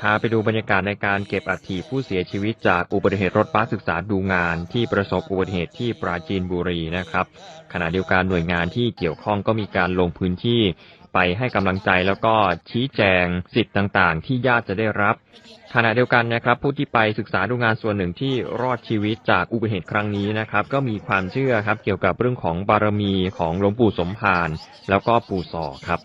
พาไปดูบรรยากาศในการเก็บอัฐิผู้เสียชีวิตจากอุบัติเหตุรถบัสศึกษาดูงานที่ประสบอุบัติเหตุที่ปราจีนบุรีนะครับ ขณะเดียวกันหน่วยงานที่เกี่ยวข้องก็มีการลงพื้นที่ไปให้กำลังใจแล้วก็ชี้แจงสิทธิ์ต่างๆ ที่ญาติจะได้รับ ขณะเดียวกันนะครับ ผู้ที่ไปศึกษาดูงานส่วนหนึ่งที่รอดชีวิตจากอุบัติเหตุครั้งนี้นะครับ ก็มีความเชื่อครับเกี่ยวกับเรื่องของบารมีของหลวงปู่สมภารแล้วก็ปู่สอครับ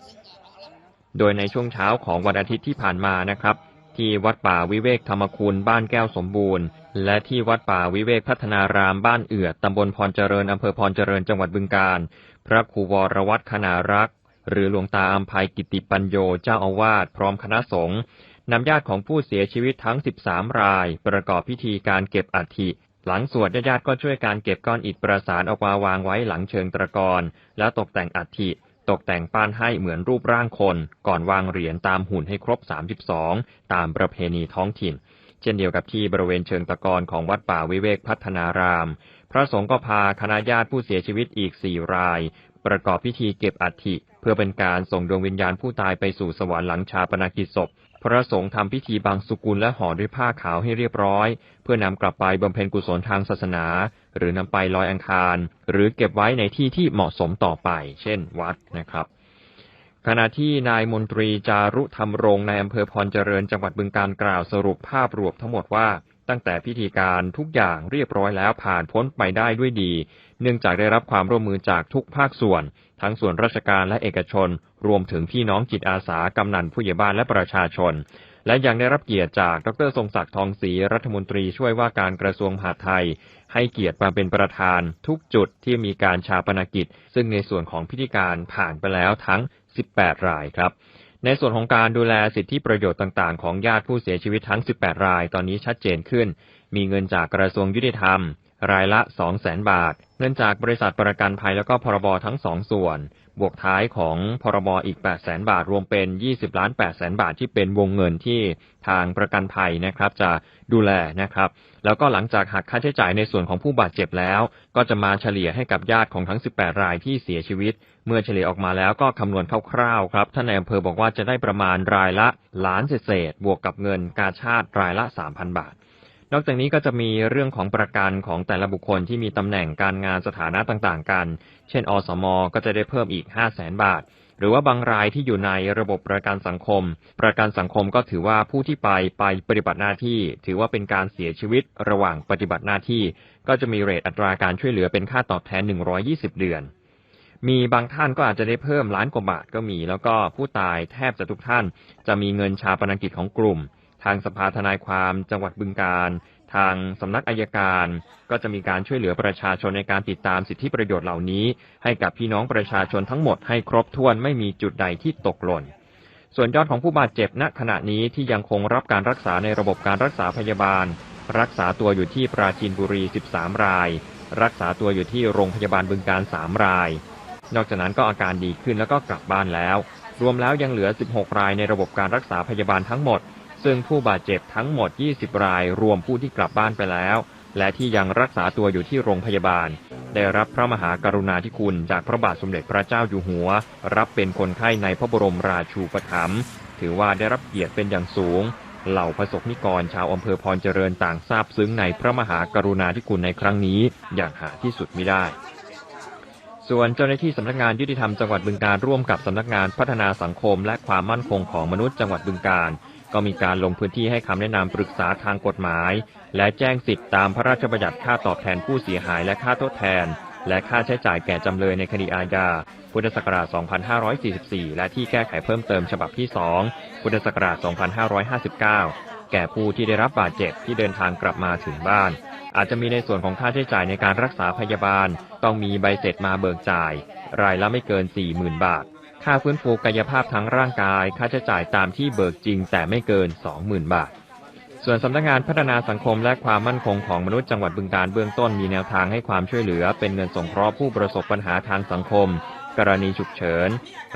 โดยในช่วงเช้าของวันอาทิตย์ที่ผ่านมานะครับ ที่วัดป่าวิเวกธรรมคุณบ้านแก้วสมบูรณ์ และที่วัดป่าวิเวกพัฒนารามบ้านเอือดตำบลพรเจริญอำเภอพรเจริญจังหวัดบึงกาฬพระครูวรวัตรคณารักษ์ หรือหลวงตาอัมภัยกิติปัญโยเจ้าอาวาสพร้อมคณะสงฆ์นำญาติของผู้เสียชีวิตทั้ง 13 ราย ประกอบพิธีการเก็บอัฐิหลังสวดญาติก็ช่วยการเก็บก้อนอิฐประสานออกมาวางไว้หลังเชิงตะกอนแล้วตกแต่งอัฐิ ตกแต่งป้านให้เหมือนรูปร่างคน ก่อนวางเหรียญตามหุ่นให้ครบ 32 ตามประเพณีท้องถิ่น เช่นเดียวกับที่บริเวณเชิงตะกอนของวัดป่าวิเวกพัฒนาราม พระสงฆ์ก็พาคณะญาติผู้เสียชีวิตอีก4รายประกอบพิธีเก็บอัฐิ เพื่อเป็นการส่งดวงวิญญาณผู้ตายไปสู่สวรรค์หลังชาปนกิจศพ พระสงฆ์ทำพิธีบางสุกุลและห่อด้วยผ้าขาวให้เรียบร้อย เพื่อนำกลับไปบำเพ็ญกุศลทางศาสนา หรือนำไปลอยอังคาร หรือเก็บไว้ในที่ที่เหมาะสมต่อไป เช่น วัดนะครับขณะที่นายมนตรีจารุธรรมรงค์ในอำเภอพรเจริญจังหวัดบึงการกล่าวสรุปภาพรวมทั้งหมดว่า ตั้งแต่พิธีการทุกอย่างเรียบร้อยแล้วผ่านพ้นไปได้ด้วยดี เนื่องจากได้รับความร่วมมือจากทุกภาคส่วน ทั้งส่วนราชการและเอกชน รวมถึงพี่น้องจิตอาสากำนันผู้ใหญ่บ้านและประชาชน และยังได้รับเกียรติจากดรทรงศักดิ์ทองศรีรัฐมนตรีช่วยว่าการกระทรวงมหาดไทย ให้เกียรติมาเป็นประธาน ทุกจุดที่มีการชาปนกิจ ซึ่งในส่วนของพิธีการผ่านไปแล้วทั้ง 18 รายครับ ในส่วนของการดูแลสิทธิประโยชน์ต่างๆ ของญาติผู้เสียชีวิตทั้ง 18 ราย ตอนนี้ชัดเจนขึ้น มีเงินจากกระทรวงยุติธรรม รายละ 200,000บาท เงินจากบริษัทประกันภัยแล้วก็พรบทั้งสองส่วน บวกท้ายของพรบอีก 800,000บาท รวมเป็น 20 ล้าน8แสนบาทที่เป็นวงเงินที่ทางประกันภัยนะครับ จะดูแลนะครับ แล้วก็หลังจากหักค่าใช้จ่ายในส่วนของผู้บาดเจ็บแล้ว ก็จะมาเฉลี่ยให้กับญาติของทั้ง 18 รายที่เสียชีวิต เมื่อเฉลี่ยออกมาแล้วก็คำนวณคร่าวๆครับท่านในอำเภอบอกว่าจะได้ประมาณรายละล้านเศษบวกกับเงินกาชาติรายละ 3,000 บาท นอกจากนี้ก็จะมีเรื่องของประกันของแต่ละบุคคลที่มีตำแหน่งการงานสถานะต่างๆ กัน เช่น อสม ก็จะได้เพิ่มอีก 5 0 0แสนบาท หรือว่าบางรายที่อยู่ในระบบประกันสังคม ประกันสังคมก็ถือว่าผู้ที่ไปไปปฏิบัติหน้าที่ ถือว่าเป็นการเสียชีวิตระหว่างปฏิบัติหน้าที่ ก็จะมีเรทอัตราการช่วยเหลือเป็นค่าตอบแทน 120 เดือน มีบางท่านก็อาจจะได้เพิ่มล้านกว่าบาทก็มี แล้วก็ผู้ตายแทบจะทุกท่าน จะมีเงินชาปนกิจของกลุ่ม ทางสภาทนายความจังหวัดบึงการ ทางสำนักอายการ ก็จะมีการช่วยเหลือประชาชนในการติดตามสิทธิประโยชน์เหล่านี้ ให้กับพี่น้องประชาชนทั้งหมดให้ครบถ้วนไม่มีจุดใดที่ตกหล่นส่วนยอดของผู้บาดเจ็บณขณะนี้ที่ยังคงรับการรักษาในระบบการรักษาพยาบาล รักษาตัวอยู่ที่ปราจีนบุรี 13 ราย รักษาตัวอยู่ที่โรงพยาบาลบึงการ 3 ราย นอกจากนั้นก็อาการดีขึ้นแล้วก็กลับบ้านแล้ว รวมแล้วยังเหลือ 16 รายในระบบการรักษาพยาบาลทั้งหมด ซึ่งผู้บาดเจ็บทั้งหมด 20 ราย รวมผู้ที่กลับบ้านไปแล้ว และที่ยังรักษาตัวอยู่ที่โรงพยาบาล ได้รับพระมหากรุณาธิคุณ จากพระบาทสมเด็จพระเจ้าอยู่หัว รับเป็นคนไข้ในพระบรมราชูปถัมภ์ ถือว่าได้รับเกียรติเป็นอย่างสูง เหล่าประสบนิกรชาวอำเภอพรเจริญต่างทราบซึ้งในพระมหากรุณาธิคุณในครั้งนี้ อย่างหาที่สุดไมิได้ส่วนเจ้าหน้าที่สำนักงานยุติธรรมจังหวัดบึงการร่วมกับสำนักงานพัฒนาสังคมและความมั่นคงของมนุษย์จังหวัดบึงการ ก็มีการลงพื้นที่ให้คำแนะนำปรึกษาทางกฎหมาย และแจ้งสิทธิตามพระราชบัญญัติค่าตอบแทนผู้เสียหายและค่าทดแทน และค่าใช้จ่ายแก่จำเลยในคดีอาญา พุทธศักราช 2544 และที่แก้ไขเพิ่มเติมฉบับที่ 2 พุทธศักราช 2559 แก่ผู้ที่ได้รับบาดเจ็บที่เดินทางกลับมาถึงบ้าน อาจจะมีในส่วนของค่าใช้จ่ายในการรักษาพยาบาล ต้องมีใบเสร็จมาเบิกจ่าย รายละไม่เกิน 40,000 บาท ค่าฟื้นฟูกายภาพทั้งร่างกาย ค่าใช้จ่ายตามที่เบิกจริงแต่ไม่เกิน 20,000 บาท ส่วนสำนักงานพัฒนาสังคมและความมั่นคงของมนุษย์จังหวัดบึงการเบื้องต้นมีแนวทางให้ความช่วยเหลือ เป็นเงินสงเคราะห์ผู้ประสบปัญหาทางสังคม กรณีฉุกเฉิน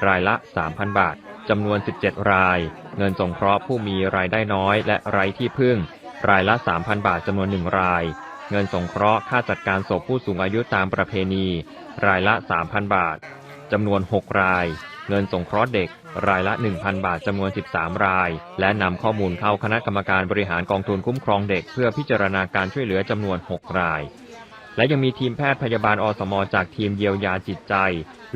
รายละ 3,000 บาทจำนวน 17 ราย เงินสงเคราะห์ผู้มีรายได้น้อยและไร้ที่พึ่ง รายละ 3,000 บาทจำนวน1ราย เงินสงเคราะห์ค่าจัดการศพผู้สูงอายุตามประเพณี รายละ 3,000 บาทจำนวน 6 ราย เงินสงเคราะห์เด็ก รายละ 1,000 บาทจำนวน 13 ราย และนำข้อมูลเข้าคณะกรรมการบริหารกองทุนคุ้มครองเด็ก เพื่อพิจารณาการช่วยเหลือจำนวน 6 ราย และยังมีทีมแพทย์พยาบาลอสมจากทีมเยียวยาจิตใจ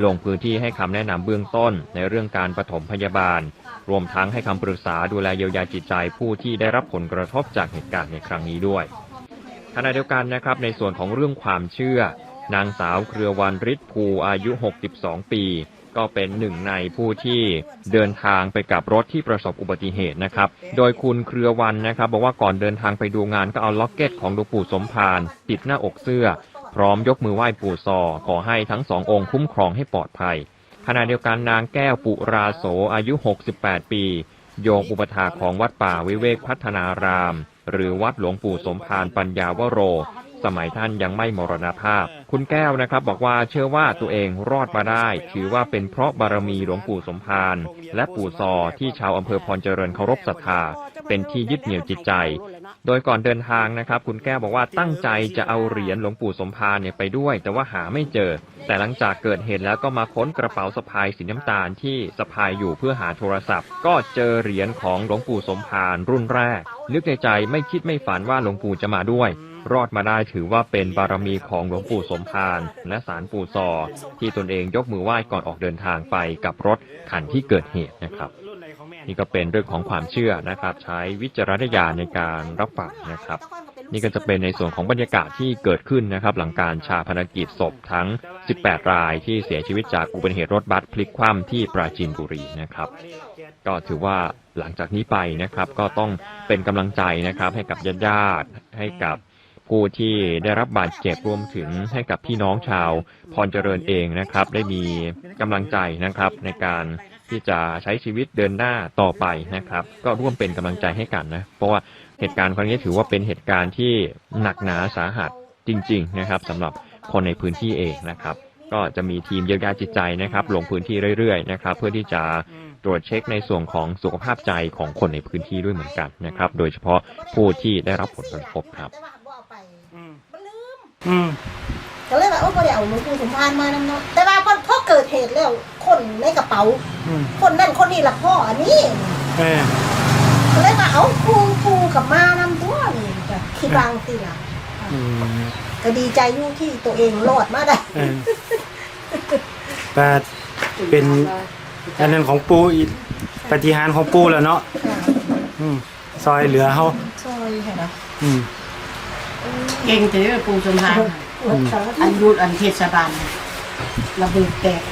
ลงพื้นที่ให้คำแนะนำเบื้องต้นในเรื่องการปฐมพยาบาล รวมทั้งให้คำปรึกษาดูแลเยียวยาจิตใจผู้ที่ได้รับผลกระทบจากเหตุการณ์ในครั้งนี้ด้วยขณะเดียวกันนะครับในส่วนของเรื่องความเชื่อ นางสาวเครือวันฤทธิ์ภูอายุ 62 ปี ก็เป็นหนึ่งในผู้ที่เดินทางไปกับรถที่ประสบอุบัติเหตุนะครับ โดยคุณเครือวันนะครับ บอกว่าก่อนเดินทางไปดูงานก็เอาล็อกเก็ตของหลวงปู่สมภารติดหน้าอกเสื้อ พร้อมยกมือไหว้ปู่ซอ ขอให้ทั้งสององค์คุ้มครองให้ปลอดภัยขณะเดียวกันนางแก้วปุราโสอายุ 68 ปี โยมอุปถาของวัดป่าวิเวกพัฒนาราม หรือวัดหลวงปู่สมภารปัญญาวโร สมัยท่านยังไม่มรณภาพ คุณแก้วนะครับบอกว่าเชื่อว่าตัวเองรอดมาได้ ถือว่าเป็นเพราะบารมีหลวงปู่สมภารและปู่ซอที่ชาวอำเภอพรเจริญเคารพศรัทธา เป็นที่ยึดเหนี่ยวจิตใจ โดยก่อนเดินทางนะครับ คุณแก้วบอกว่าตั้งใจจะเอาเหรียญหลวงปู่สมภารเนี่ยไปด้วย แต่ว่าหาไม่เจอ แต่หลังจากเกิดเหตุแล้วก็มาค้นกระเป๋าสะพายสีน้ำตาลที่สะพายอยู่เพื่อหาโทรศัพท์ ก็เจอเหรียญของหลวงปู่สมภารรุ่นแรก นึกในใจไม่คิดไม่ฝันว่าหลวงปู่จะมาด้วย รอดมาได้ถือว่าเป็นบารมีของหลวงปู่สมภารและสารปู่ซอที่ตนเองยกมือไหว้ก่อนออกเดินทางไปกับรถคันที่เกิดเหตุนะครับ นี่ก็เป็นเรื่องของความเชื่อนะครับ ใช้วิจารณญาณในการรับฟังนะครับ นี่ก็จะเป็นในส่วนของบรรยากาศที่เกิดขึ้นนะครับ หลังการชาพนกิจศพทั้ง 18 รายที่เสียชีวิตจากอุบัติเหตุรถบัสพลิกคว่ำที่ปราจีนบุรีนะครับ ก็ถือว่าหลังจากนี้ไปนะครับ ก็ต้องเป็นกำลังใจนะครับ ให้กับญาติญาติๆให้กับ ผู้ที่ได้รับบาดเจ็บรวมถึงให้กับพี่น้องชาวพรเจริญเองนะครับ ได้มีกำลังใจนะครับ ในการที่จะใช้ชีวิตเดินหน้าต่อไปนะครับ ก็ร่วมเป็นกำลังใจให้กันนะ เพราะว่าเหตุการณ์ครั้งนี้ถือว่าเป็นเหตุการณ์ที่หนักหนาสาหัสจริง ๆ นะครับสำหรับคนในพื้นที่เองนะครับ ก็จะมีทีมเยียวยาจิตใจนะครับ ลงพื้นที่เรื่อยๆนะครับ เพื่อที่จะตรวจเช็คในส่วนของสุขภาพใจของคนในพื้นที่ด้วยเหมือนกันนะครับ โดยเฉพาะผู้ที่ได้รับผลกระทบครับ อืมก็เลยว่าโอ้บ่ได้เอาหลวงปู่สมภารมานำเนาะแต่ว่าพอพอเกิดเหตุแล้วคนในกระเป๋า อืมคนนั่นคนนี้ละพ่ออันนี้เออก็เลยว่าเอาปูปูกับมานำตัวนี่ก็คิดบางสิล่ะอืมก็ดีใจอยู่ที่ตัวเองรอดมาได้เออแต่เป็น อันนั้นของปูอีกปฏิหารย์ของปูแล้วเนาะอืมซอยเหลือเฮาซอยให้นะอืม เก่งแต่ปูสมภารอันรูดอันเทศบาลน่ะระเบิดแตก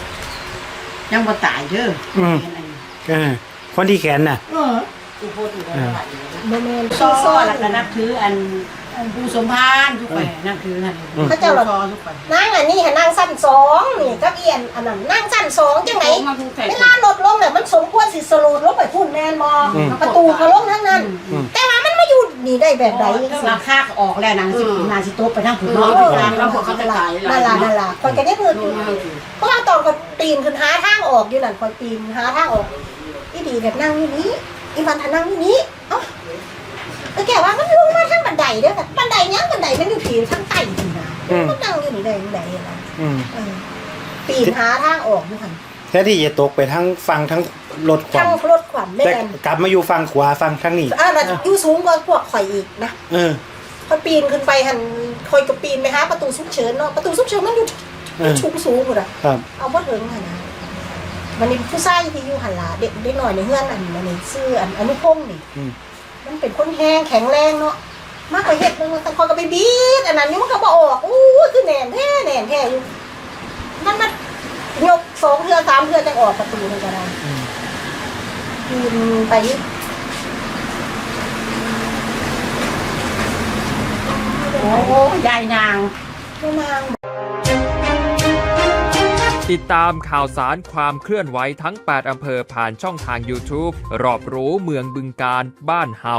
ยังบ่ตายเด้อออืมเห็นอันนี้เออคนที่แขนน่ะ เออกูโพดอยู่ได้หลายอยู่นะโมเมนต์ซ้อซอยแล้วก็นับถืออันอันปูสมภารทุกไปนับถือหันอืมเขาเจ้าหรอซอทุกไปนั่งอันนี้ให้นั่งสั้นสองนี่กับเอียนอันนั้นนั่งสั้นสองจังไหนมาพูดใส่เวลาลดลงเนี่ยมันสมควรสิสโลดลงไปพุ่นแมนมออืม ประตูเขาลงทั้งนั้น อืม แต่ว่ามั นไม่อยู่นี่ได้แบบใดจังซี่ ราคาก็ออกแล้วนางสินาสิโตะไปทางผุนเอเนาะอไปทางแล้วพวกเขาจะตายนั่นล่ะนั่นล่ะคอยก็ได้เพิ่นอยู่เพราะว่าตอนก็ปีนขึ้นหาทางออกอยู่นั่นคอยปีนหาทางออกอีดีแบบนั่งอยู่นี้อีวันทานั่งอยู่นี้เอ้าแล้วแกว่ามันลงมาทางบันไดเด้อค่ะบันไดเนี้ยบันไดมันอยู่ผีทางใต้จริงนะอืม มันนั่งอยู่นี่ได้ยังไงนะอืม เออปีนหาทางออกอยู่ค่ะ แท้ที่จะตกไปทั้งฟังทั้งรถขวาทางรถขวัญแม่แต่นกลับมาอยู่ฟังขวาฟังทั้งนี้อ่าแล้วอยู่สูงกว่าพวกข่อยอีกนะเออพอปีนขึ้นไปหันคอยกับปีนไปหาประตูซุกเฉินเนาะประตูซุกเฉินมันอยู่เออชุกสูงหมดอะครับเอาบ่ถึงหันนะมันนี่ผู้ชายที่อยู่หันหลาเด็กเด็กหน่อยในเฮือนอันมันนี่ชื่ออันอนุพงศ์นี่อืมมันเป็นคนแห้งแข็งแรงเนาะมากกว่าเฮ็ดนึงแต่คอยก็ไปบีดอันนั้นนี่มันก็บ่ออกอู้ยคือแหน่นแท้แหน่นแท้อยู่มันมันยก สองเทือสามเทือจะออกประตูเลยก็ได้อืนไปอีกโอ้ยายนางนาง ติดตามข่าวสารความเคลื่อนไหวทั้ง 8 อำเภอผ่านช่องทาง YouTube รอบรู้เมืองบึงการบ้านเฮา